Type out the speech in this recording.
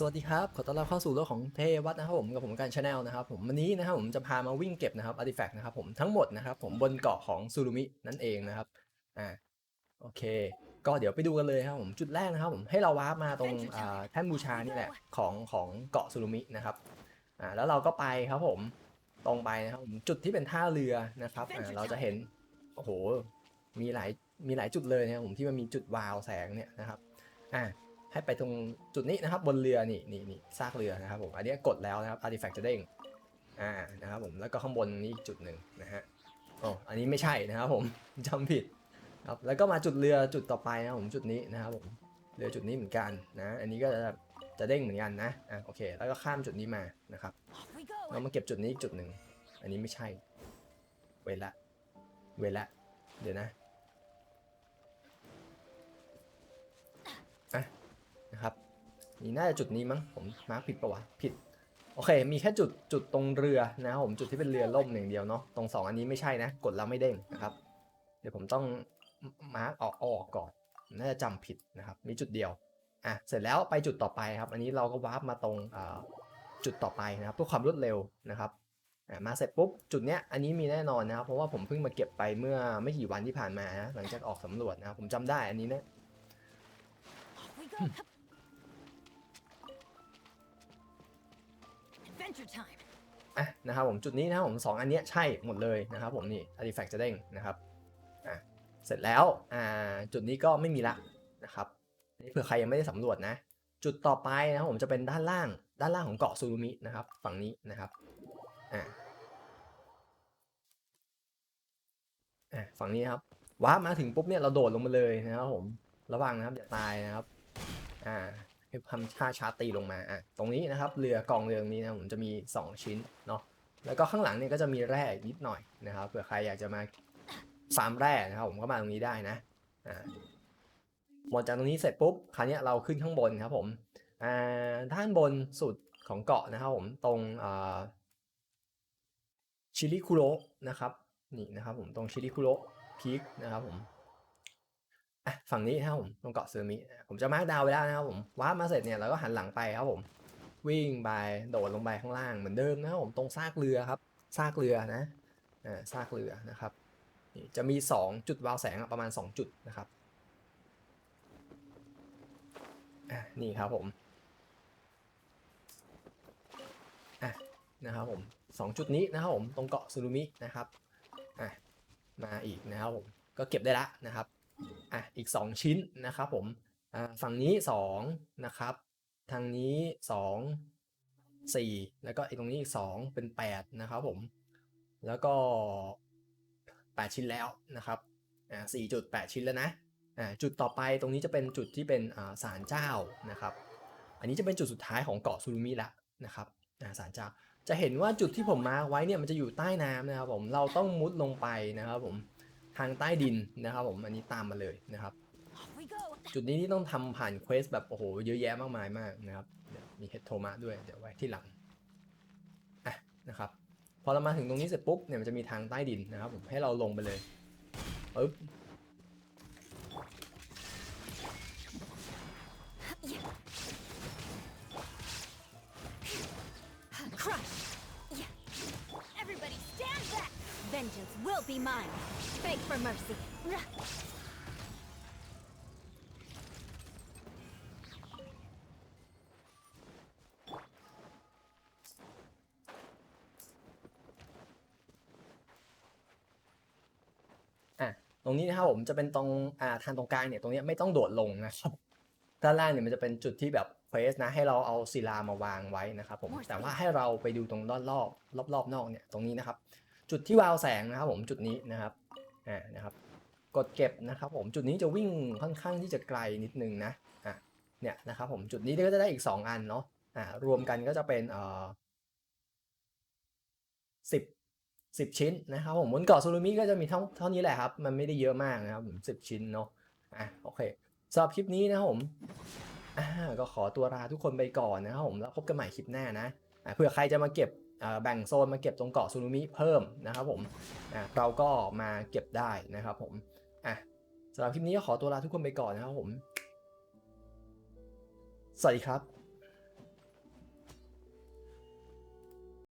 สวัสดีครับ ขอต้อนรับเข้าสู่โลกของเทวัตนะครับผมกับผมการชาแนลนะครับผมวันนี้นะครับผมจะพามาวิ่งเก็บนะครับอาร์ติแฟกต์นะครับผมทั้งหมดนะครับผมบนเกาะของซูรุมินั่นเองนะครับอ่าโอเค ก็เดี๋ยวไปดูกันเลยครับผมจุดแรกนะครับผมให้เราวาร์ปมาตรงอ่าแท่นบูชานี่แหละของของเกาะซูรุมินะครับอ่าแล้วเราก็ไปครับผมตรงไปนะครับผมจุดที่เป็นท่าเรือนะครับอ่าเราจะเห็นโอ้โหมีหลายมีหลายจุดเลยนะครับผมที่มันมีจุดวาวแสงเนี่ยนะครับอ่า ให้ไปตรงจุดนี้นะครับบนเรือนี่นี่นี่ซากเรือนะครับผมอันนี้กดแล้วนะครับ artifact จะเด้งอ่านะครับผมแล้วก็ข้างบนนี้อีกจุดหนึ่งนะฮะอ๋ออันนี้ไม่ใช่นะครับผมจำผิดครับแล้วก็มาจุดเรือจุดต่อไปนะผมจุดนี้นะครับผมเรือจุดนี้เหมือนกันนะอันนี้ก็จะจะเด้งเหมือนกันนะอะโอเค แล้วก็ข้ามจุดนี้มานะครับเรามาเก็บจุดนี้อีกจุดหนึ่งอันนี้ไม่ใช่ เวละ เวละ เดี๋ยวนะ นี่น่าจะจุดนี้มั้งผมมาร์คผิดปะวะผิดโอเค มีแค่จุดจุดตรงเรือนะครับผมจุดที่เป็นเรือล่มอย่างเดียวเนาะตรงสองอันนี้ไม่ใช่นะ กดแล้วไม่เด้งนะครับ เดี๋ยวผมต้องมาร์กออกออกก่อนน่าจะจำผิดนะครับ มีจุดเดียวอะเสร็จแล้วไปจุดต่อไปครับ อันนี้เราก็วาร์ปมาตรงจุดต่อไปนะครับเพื่อความรวดเร็วนะครับอะมาเสร็จปุ๊บจุดเนี้ยอันนี้มีแน่นอนนะครับ เพราะว่าผมเพิ่งมาเก็บไปเมื่อไม่กี่วันที่ผ่านมานะหลังจากออกสำรวจนะครับผมจำได้อันนี้นะ อะนะครับผมจุดนี้นะครับผมสองอันเนี้ยใช่หมดเลยนะครับผมนี่ artifact จะเด้งนะครับอะเสร็จแล้วอ่าจุดนี้ก็ไม่มีละนะครับนี่เผื่อใครยังไม่ได้สำรวจนะ จุดต่อไปนะครับผมจะเป็นด้านล่างด้านล่างของเกาะซูรุมินะครับฝั่งนี้นะครับอ่าอะฝั่งนี้ครับว้าร์ปมาถึงปุ๊บเนี่ยเราโดดลงมาเลยนะครับผมระวังนะครับอย่าตายนะครับอ่า ให้ทำท่าชาร์ตีลงมาอะตรงนี้นะครับเรือกองเรือนี้นะผมจะมี 2 ชิ้นเนาะแล้วก็ข้างหลังเนี่ยก็จะมีแร่นิดหน่อยนะครับเผื่อใครอยากจะมาฟาร์มแร่นะครับผมก็มาตรงนี้ได้นะอ่าหมดจากตรงนี้เสร็จปุ๊บคราวนี้เราขึ้นข้างบนครับผมอ่าด้านบนสุดของเกาะนะครับผมตรงอ่าชิลิคุโรนะครับนี่นะครับผมตรงชิลิคุโรพีคนะครับผม ฝั่งนี้นะครับผมตรงเกาะซึมิผมจะมาร์กดาวไว้แล้วนะครับผมวาร์ปมาเสร็จเนี่ยเราก็หันหลังไปครับผมวิ่งไปโดดลงไปข้างล่างเหมือนเดิมนะครับผมตรงซากเรือครับซากเรือนะอ่าซากเรือนะครับจะมี 2 จุดวาวแสงประมาณ 2 จุดนะครับอะนี่ครับผมอะนะครับผมสองจุดนี้นะครับผมตรงเกาะซูรุมินะครับอะมาอีกนะครับผมก็เก็บได้ละนะครับ อะอีก 2 ชิ้นนะครับผมอ่าฝั่งนี้2นะครับทางนี้ 2 4 แล้วก็ไอ้ตรงนี้อีก 2 เป็น 8 นะครับผม แล้วก็ 8 ชิ้นแล้วนะครับอ่า4จุด8ชิ้นแล้วนะอ่าจุดต่อไปตรงนี้จะเป็นจุดที่เป็นอ่าศาลเจ้านะครับ อันนี้จะเป็นจุดสุดท้ายของเกาะซูรุมิละนะครับอ่าศาลเจ้าจะเห็นว่าจุดที่ผมมาไว้เนี่ยมันจะอยู่ใต้น้ำนะครับผมเราต้องมุดลงไปนะครับผม ทางใต้ดินนะครับผมอันนี้ตามมาเลยนะครับ จุดนี้นี่ต้องทำผ่านเควสแบบโอ้โหเยอะแยะมากมายมากนะครับมีเฮดโทมะด้วยเดี๋ยวไว้ที่หลังอะนะครับพอเรามาถึงตรงนี้เสร็จปุ๊บเนี่ยมันจะมีทางใต้ดินนะครับผมให้เราลงไปเลยปึ๊บ Crush. Yeah. Everybody stand back. Vengeance will be mine. Beg for mercy. อะตรงนี้นะครับผมจะเป็นตรงอ่าทางตรงกลางเนี่ยตรงเนี้ยไม่ต้องโดดลงนะครับด้านล่างเนี่ยมันจะเป็นจุดที่แบบเควสนะให้เราเอาศิลามาวางไว้นะครับผมแต่ว่าให้เราไปดูตรงรอบรอบรอบรอบๆนอกเนี่ยตรงนี้นะครับ จุดที่วาวแสงนะครับผมจุดนี้นะครับอ่านะครับ กดเก็บนะครับผมจุดนี้จะวิ่งค่อนข้างที่จะไกลนิดนึงนะอะเนี่ยนะครับผมจุดนี้ก็จะได้อีก 2 อันเนาะอ่ารวมกันก็จะเป็นเอ่อสิบสิบชิ้นนะครับผมบนเกาะซูรุมิก็จะมีเท่าเท่านี้แหละครับ มันไม่ได้เยอะมากนะครับผมสิบชิ้นเนาะอะโอเคสำหรับคลิปนี้นะครับผมอ่าก็ขอตัวลาทุกคนไปก่อนนะครับผมแล้วพบกันใหม่คลิปหน้านะอะเผื่อใครจะมาเก็บ แบ่งโซนมาเก็บตรงเกาะซูนุมิเพิ่มนะครับผมเราก็มาเก็บได้นะครับผมอะสำหรับคลิปนี้ก็ขอตัวลาทุกคนไปก่อนนะครับผม สวัสดีครับ